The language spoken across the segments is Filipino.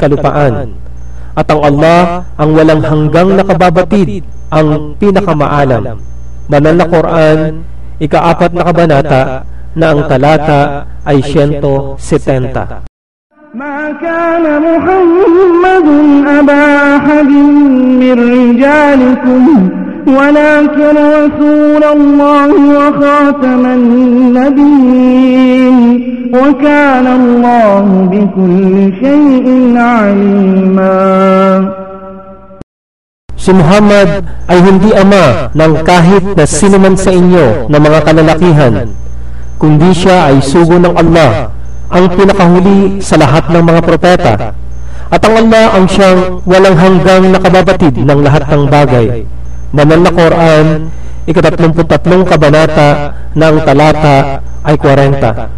kalupaan. At ang Allah ang walang hanggang nakababatid, ang pinakamaalam. Banal na Quran, ikaapat na kabanata, na ang talata ay 170. ما كان محمد أبا أحد من رجالكم ولكن رسول الله وخاتم النبيين وكان الله بكل شيء عليما Si Muhammad ay hindi ama ng kahit na sino man sa inyo na mga kalalakihan, kundi siya ay sugo ng Allah, ang pinakahuli sa lahat ng mga propeta. At ang Allah ang siyang walang hanggang nakababatid ng lahat ng bagay. Banal na Quran, ikatatlumputatlong kabanata ng talata ay 40.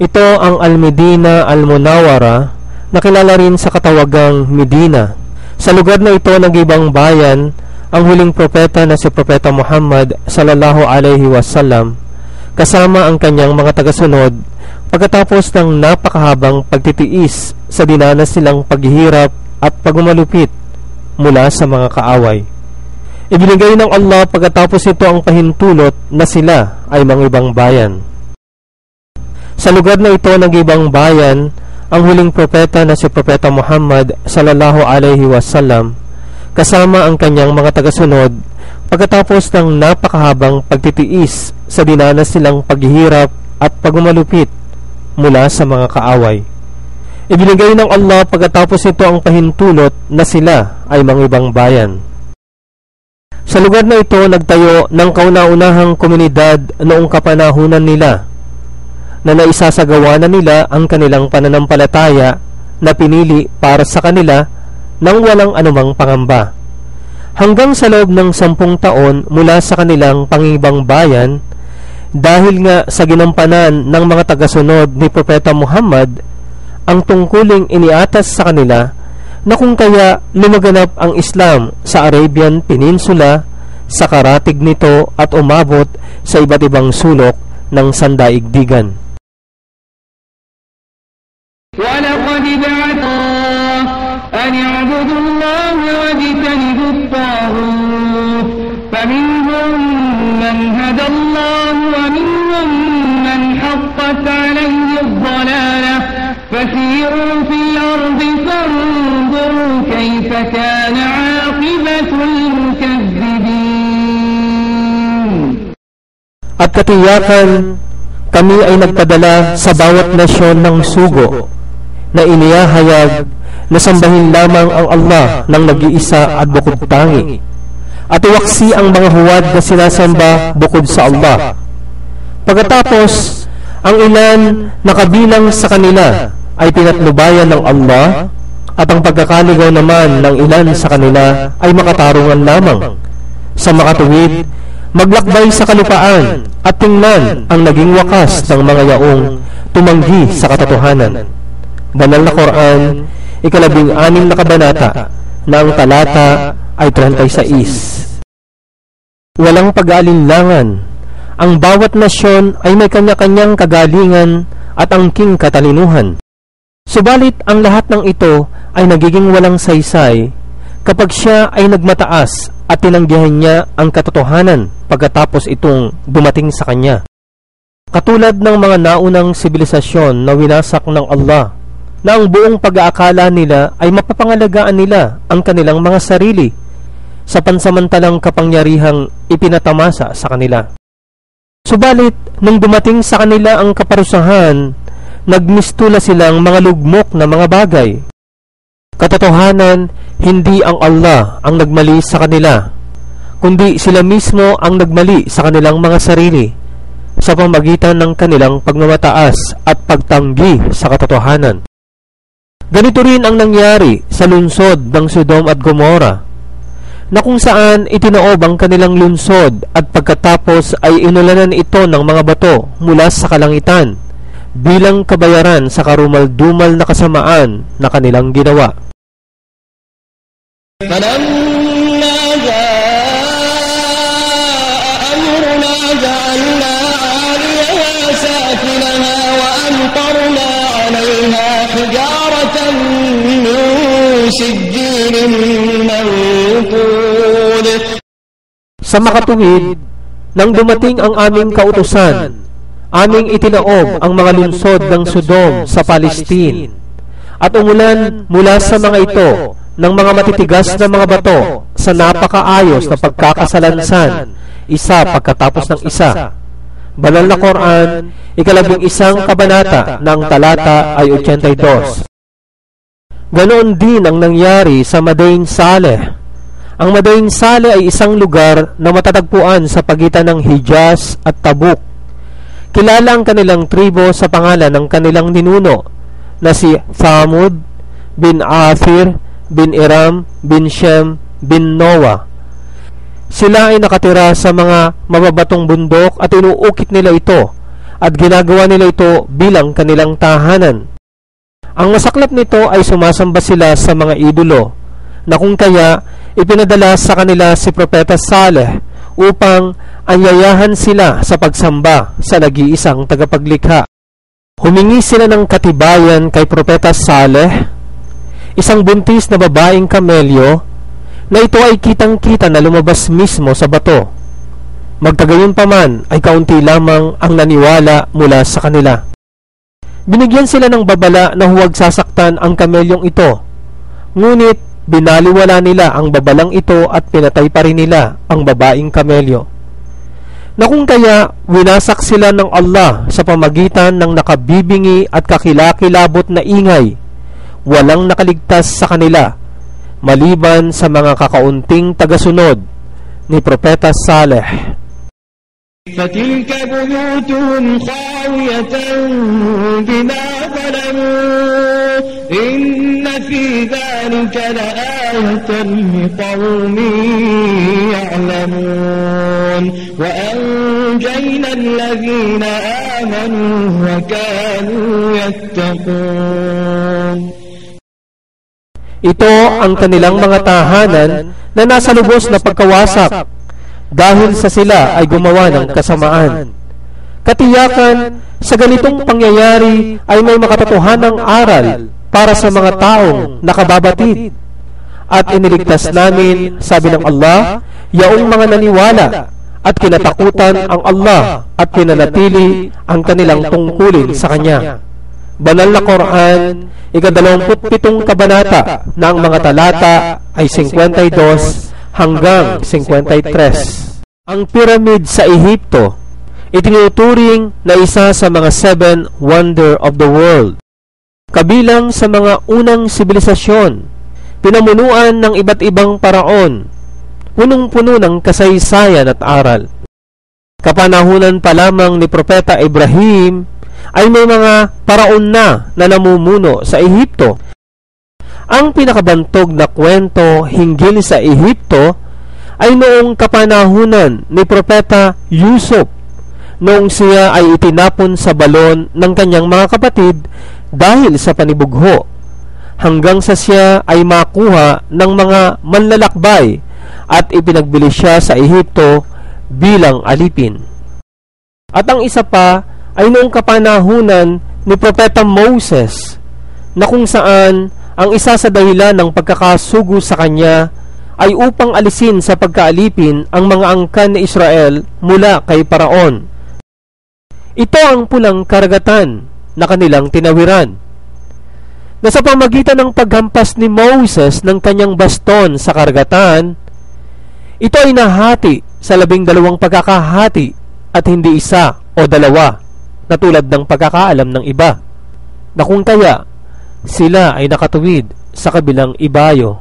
Ito ang Al-Medina Al-Munawara na kilala rin sa katawagang Medina. Sa lugar na ito nagibang bayan ang huling propeta na si Propeta Muhammad sallallahu alaihi wasallam kasama ang kanyang mga tagasunod pagkatapos ng napakahabang pagtitiis sa dinanas nilang paghihirap at pagmalupit mula sa mga kaaway. Ibinigay ng Allah pagkatapos ito ang pahintulot na sila ay mga ibang bayan. Sa lugar na ito ng ibang bayan, ang huling propeta na si Propeta Muhammad sallallahu alaihi wasallam kasama ang kanyang mga tagasunod pagkatapos ng napakahabang pagtitiis sa dinanas nilang paghihirap at pagmalupit mula sa mga kaaway. Ibinigay ng Allah pagkatapos ito ang pahintulot na sila ay mga ibang bayan. Sa lugar na ito nagtayo ng kauna-unahang komunidad noong kapanahunan nila na naisasagawa na nila ang kanilang pananampalataya na pinili para sa kanila nang walang anumang pangamba. Hanggang sa loob ng sampung taon mula sa kanilang pangibang bayan, dahil nga sa ginampanan ng mga tagasunod ni Propeta Muhammad, ang tungkuling iniatas sa kanila na kung kaya lumaganap ang Islam sa Arabian Peninsula sa karatig nito at umabot sa iba't ibang sulok ng sandaigdigan. ولقد بعثنا أن اعبدوا الله واجتنبوا الطاغوت فمنهم من هدى الله فسيروا في الأرض فانظروا كيف كان عاقبة المكذبين At katiyakan, kami ay nagpadala sa bawat nasyon ng sugo na inihahayag na sambahin lamang ang Allah ng nag-iisa at bukod tangi at iwaksi ang mga huwad na sinasamba bukod sa Allah. Pagkatapos, ang ilan nakabilang sa kanila ay pinatnubayan ng Allah at ang pagkakaligaw naman ng ilan sa kanila ay makatarungan lamang. Sa makatuwid, maglakbay sa kalupaan at tingnan ang naging wakas ng mga yaong tumanggi sa katotohanan. Banal na Quran, ikalabing anim na kabanata na ang talata ay 36. Walang pag-aalinlangan. Ang bawat nasyon ay may kanya-kanyang kagalingan at angking katalinuhan. Subalit ang lahat ng ito ay nagiging walang saysay kapag siya ay nagmataas at tinanggihan niya ang katotohanan pagkatapos itong dumating sa kanya. Katulad ng mga naunang sibilisasyon na winasak ng Allah na ang buong pag-aakala nila ay mapapangalagaan nila ang kanilang mga sarili sa pansamantalang kapangyarihang ipinatamasa sa kanila. Subalit, nung dumating sa kanila ang kaparusahan, nagmistula silang mga lugmok na mga bagay. Katotohanan, hindi ang Allah ang nagmali sa kanila, kundi sila mismo ang nagmali sa kanilang mga sarili sa pamagitan ng kanilang pagmamataas at pagtanggi sa katotohanan. Ganito rin ang nangyari sa lungsod ng Sodom at Gomora, na kung saan itinoob ang kanilang lungsod at pagkatapos ay inulanan ito ng mga bato mula sa kalangitan bilang kabayaran sa karumaldumal na kasamaan na kanilang ginawa. Sa makatuwid, nang dumating ang aming kautosan, aming itinaob ang mga lunsod ng Sodom sa Palestine, at umulan mula sa mga ito ng mga matitigas na mga bato sa napakaayos na pagkakasalansan, isa pagkatapos ng isa. Banal na Quran, ikalabing isang kabanata ng talata ay 82. Ganoon din ang nangyari sa Madain Saleh. Ang Madain Saleh ay isang lugar na matatagpuan sa pagitan ng Hijaz at Tabuk. Kilala ang kanilang tribo sa pangalan ng kanilang ninuno na si Thamud bin Afir bin Iram bin Shem bin Noah. Sila ay nakatira sa mga mababatong bundok at inuukit nila ito at ginagawa nila ito bilang kanilang tahanan. Ang masaklap nito ay sumasamba sila sa mga idolo na kung kaya ipinadala sa kanila si Propeta Saleh upang anyayahan sila sa pagsamba sa nag-iisang tagapaglikha. Humingi sila ng katibayan kay Propeta Saleh, isang buntis na babaeng kamelyo na ito ay kitang-kita na lumabas mismo sa bato. Magtagayon pa man ay kaunti lamang ang naniwala mula sa kanila. Binigyan sila ng babala na huwag sasaktan ang kamelyong ito. Ngunit binaliwala nila ang babalang ito at pinatay pa rin nila ang babaeng kamelyo Na kung kaya winasak sila ng Allah sa pamagitan ng nakabibingi at kakilakilabot na ingay, walang nakaligtas sa kanila maliban sa mga kakaunting tagasunod ni Propeta Saleh. فتلك بيوتهم خاوية بما ظلموا إن في ذلك لآية لقوم يعلمون وأنجينا الذين آمنوا وكانوا يتقون Ito ang kanilang mga tahanan na nasa lubos na pagkawasak dahil sa sila ay gumawa ng kasamaan. Katiyakan, sa ganitong pangyayari ay may makatotohanang aral para sa mga taong nakababatid. At iniligtas namin, sabi ng Allah, yaong mga naniwala at kinatakutan ang Allah at pinanatili ang kanilang tungkulin sa Kanya. Banal na Quran, ikadalawamputpitong kabanata na ang mga talata ay 52 hanggang 53. Ang pyramid sa Ehipto, itinuturing na isa sa mga seven wonder of the world. Kabilang sa mga unang sibilisasyon, pinamunuan ng iba't ibang paraon, punong-puno ng kasaysayan at aral. Kapanahunan pa lamang ni Propeta Ibrahim ay may mga paraon na na namumuno sa Ehipto. Ang pinakabantog na kwento hinggil sa Ehipto ay noong kapanahunan ni Propeta Yusuf noong siya ay itinapon sa balon ng kanyang mga kapatid dahil sa panibugho hanggang sa siya ay makuha ng mga manlalakbay at ipinagbili siya sa Ehipto bilang alipin. At ang isa pa ay noong kapanahunan ni Propeta Moses na kung saan ang isa sa dahilan ng pagkakasugo sa kanya ay upang alisin sa pagkaalipin ang mga angkan ni Israel mula kay Paraon. Ito ang pulang karagatan na kanilang tinawiran. Na sa pamagitan ng paghampas ni Moses ng kanyang baston sa karagatan, ito ay nahati sa labing dalawang pagkakahati at hindi isa o dalawa na tulad ng pagkakaalam ng iba na kung kaya sila ay nakatuwid sa kabilang ibayo.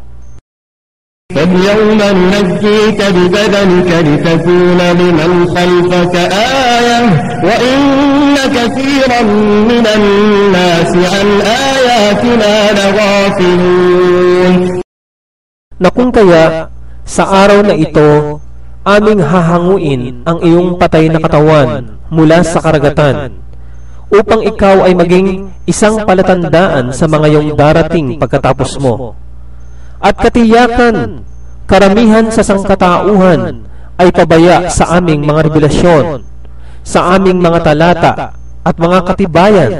فاليوم ننجيك ببدنك لتكون لمن خلفك آية وإن كثيرا من الناس عن آياتنا لغافلون Na kung kaya sa araw na ito aming hahanguin ang iyong patay na katawan mula sa karagatan upang ikaw ay maging isang palatandaan sa mga iyong darating pagkatapos mo. At katiyakan, karamihan sa sangkatauhan ay pabaya sa aming mga revelasyon, sa aming mga talata at mga katibayan.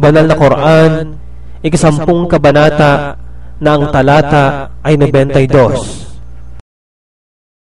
Banal na Quran, ikasampung kabanata, na ang talata ay 92.